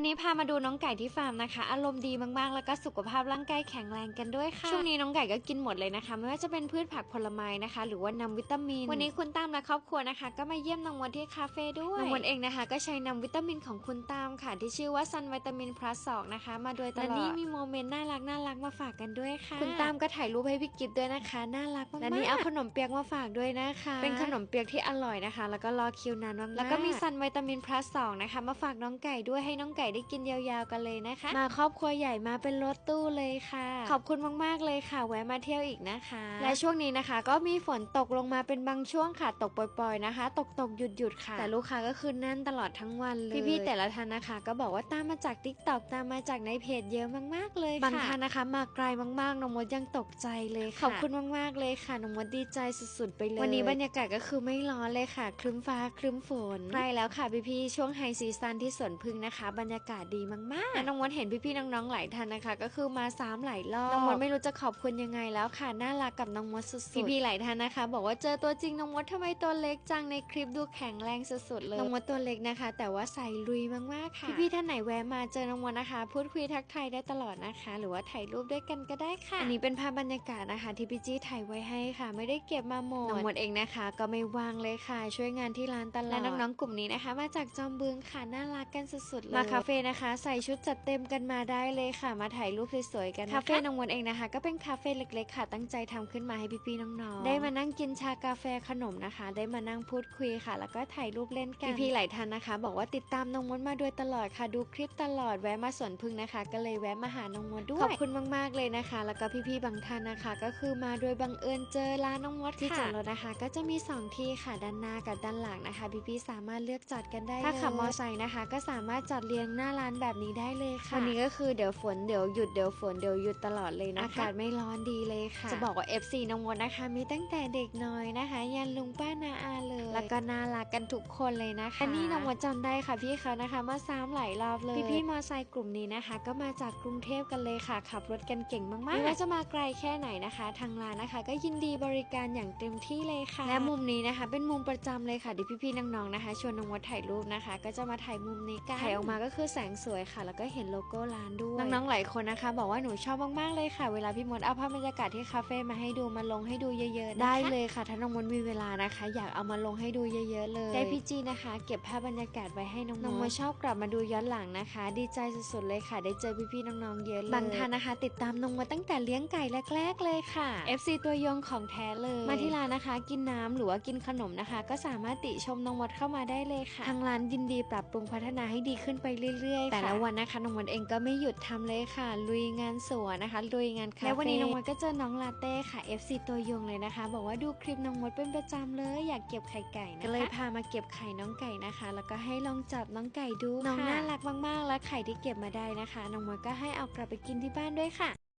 วันนี้พามาดูน้องไก่ที่ฟาร์มนะคะ อารมณ์ดีมากๆ แล้วก็สุขภาพร่างกายแข็งแรงกันด้วยค่ะช่วงนี้น้องไก่ก็กินหมดเลยนะคะ ไม่ว่าจะเป็นพืชผักผลไม้นะคะ หรือว่านำวิตามิน วันนี้คุณตามและครอบครัวนะคะ ก็มาเยี่ยมน้องมดที่คาเฟ่ด้วยน้องมดเองนะคะ ก็ใช้นำวิตามินของคุณตามค่ะ ที่ชื่อว่าซันวิตามินพลัสสองนะคะ มาโดยตลอดและนี่มีโมเมนต์น่ารักน่ารักมาฝากกันด้วยค่ะ คุณตามก็ถ่ายรูปให้พี่กิฟด้วยนะคะน่ารักมากๆและนี่เอาขนมเปียกมาฝากด้วยนะคะ เป็นขนมเปียกที่อร่อยนะคะ แล้วก็รอคิวนานมากๆแล้วก็มีซันวิตามินพลัสสองนะคะ มาฝากน้องไก่ด้วยให้น้องไก่ได้กินยาวๆกันเลยนะคะ มาครอบครัวใหญ่มาเป็นรถตู้เลยค่ะ ขอบคุณมากๆเลยค่ะ แวะมาเที่ยวอีกนะคะ และช่วงนี้นะคะ ก็มีฝนตกลงมาเป็นบางช่วงค่ะ ตกปล่อยๆนะคะ ตกตกหยุดหยุดๆค่ะ แต่ลูกค้าก็คือแน่นตลอดทั้งวันเลยพี่ๆแต่ละท่านนะคะ ก็บอกว่าตามมาจากทิกตอกตามมาจากในเพจเยอะมากๆเลยค่ะบางท่านนะคะมาไกลมากๆน้องมดยังตกใจเลยค่ะขอบคุณมากๆเลยค่ะน้องมดดีใจสุดๆไปเลย วันนี้บรรยากาศก็คือไม่ร้อนเลยค่ะ ครึ้มฟ้าครึ้มฝนใกล้แล้วค่ะพี่ๆช่วงไฮซีซันที่สวนพึ่งนะคะบรรยากาศดีมากๆและน้องมดเห็นพี่ๆน้องๆหลายท่านนะคะ ก็คือมาซ้ำหลายรอบ น้องมดไม่รู้จะขอบคุณยังไงแล้วค่ะ น่ารักกับน้องมดสุดๆ พี่ๆหลายท่านนะคะ บอกว่าเจอตัวจริงน้องมดทำไมตัวเล็กจังในคลิปดูแข็งแรงสุดๆเลย น้องมดตัวเล็กนะคะ แต่ว่าใส่ลุยมากๆค่ะ พี่ๆท่านไหนแวะมาเจอน้องมดนะคะ พูดคุยทักทายได้ตลอดนะคะ หรือว่าถ่ายรูปด้วยกันก็ได้ค่ะ อันนี้เป็นภาพบรรยากาศนะคะที่พี่จี้ถ่ายไว้ให้ค่ะ ไม่ได้เก็บมาหมดน้องมดเองนะคะ ก็ไม่ว่างเลยค่ะ ช่วยงานที่ร้านตลอดและน้องๆกลุ่มนี้นะคะ มาจากจอมบึงค่ะน่ารักกันสุดๆเลยมาคาเฟ่นะคะ ใส่ชุดจัดเต็มกันมาได้เลยค่ะ มาถ่ายรูปสวยๆกันนะคะคาเฟ่น้องมดเองนะคะ ก็เป็นคาเฟ่เล็กๆค่ะ ตั้งใจทำขึ้นมาให้พี่ๆน้องๆ ได้มานั่งกินชากาแฟขนมนะคะ ได้มานั่งพูดคุยค่ะ แล้วก็ถ่ายรูปเล่นกันพี่ๆหลายท่านนะคะ บอกว่าติดตามน้องมดมาโดยตลอดค่ะ ดูคลิปตลอดแวะมาสวนพึ่งนะคะ ก็เลยแวะมาหาน้องมดด้วยขอบคุณมากๆเลยนะคะ แล้วก็พี่ๆบางท่านนะคะ ก็คือมาโดยบังเอิญเจอร้านน้องมดที่จอดรถนะคะ ก็จะมีสองที่ค่ะด้านหน้ากับด้านหลังนะคะ พี่ๆสามารถเลือกจอดกันได้เลยถ้าขับมอเตอร์ไซค์นะคะ ก็สามารถจอดเรียงหน้าร้านแบบนี้ได้เลยค่ะวันนี้ก็คือเดี๋ยวฝนเดี๋ยวหยุดเดี๋ยวฝนเดี๋ยวหยุดตลอดเลยนะคะอากาศไม่ร้อนดีเลยค่ะ จะบอกว่า FC น้องมดนะคะ มีตั้งแต่เด็กน้อยนะคะ ยันลุงป้านาอาเลย แล้วก็น่ารักกันทุกคนเลยนะคะอันนี้น้องมดจำได้ค่ะพี่เขานะคะ มาซ้ำหลายรอบเลย พี่ๆมอไซค์กลุ่มนี้นะคะ ก็มาจากกรุงเทพกันเลยค่ะ ขับรถกันเก่งมากๆไม่ว่าจะมาไกลแค่ไหนนะคะ ทางร้านนะคะ ก็ยินดีบริการอย่างเต็มที่เลยค่ะ และมุมนี้นะคะ เป็นมุมประจำเลยค่ะที่พี่ๆน้องๆนะคะชวนน้องมดถ่ายรูปนะคะ ก็จะมาถ่ายมุมนี้กันถ่ายออกมาก็คือแสงสวยค่ะ แล้วก็เห็นโลโก้ร้านด้วยน้องๆหลายคนนะคะ บอกว่าหนูชอบมากๆเลยค่ะ เวลาพี่มดเอาภาพบรรยากาศที่คาเฟ่มาให้ดูมาลงให้ดูเยอะๆนะคะได้เลยค่ะถ้าน้องมดมีเวลานะคะ อยากเอามาลงให้ดูเยอะ ๆ เลยได้พี่จีนะคะ เก็บภาพบรรยากาศไว้ให้น้องมดน้องมดชอบกลับมาดูย้อนหลังนะคะ ดีใจสุดๆเลยค่ะ ได้เจอพี่ๆน้องๆเยอะเลยบางท่านนะคะ ติดตามน้องมดตั้งแต่เลี้ยงไก่แรก ๆ เลยค่ะ FC ตัวยงของแท้เลยมาที่ร้านนะคะ กินน้ำหรือว่ากินขนมนะคะ ก็สามารถติชมน้องมดเข้ามาได้เลยค่ะทางร้านยินดีปรับปรุงพัฒนาให้ดีขึ้นไปเรื่อยๆแต่ละวันนะคะน้องมดเองก็ไม่หยุดทำเลยค่ะ ลุยงานสวนนะคะ ลุยงานคาเฟ่และวันนี้น้องมดก็เจอน้องลาเต้ค่ะ FC ตัวยงเลยนะคะ บอกว่าดูคลิปน้องมดเป็นประจำเลย อยากเก็บไข่ไก่นะคะก็เลยพามาเก็บไข่น้องไก่นะคะ แล้วก็ให้ลองจับน้องไก่ดูน้องน่ารักมากๆ และไข่ที่เก็บมาได้นะคะ น้องมดก็ให้เอากลับไปกินที่บ้านด้วยค่ะ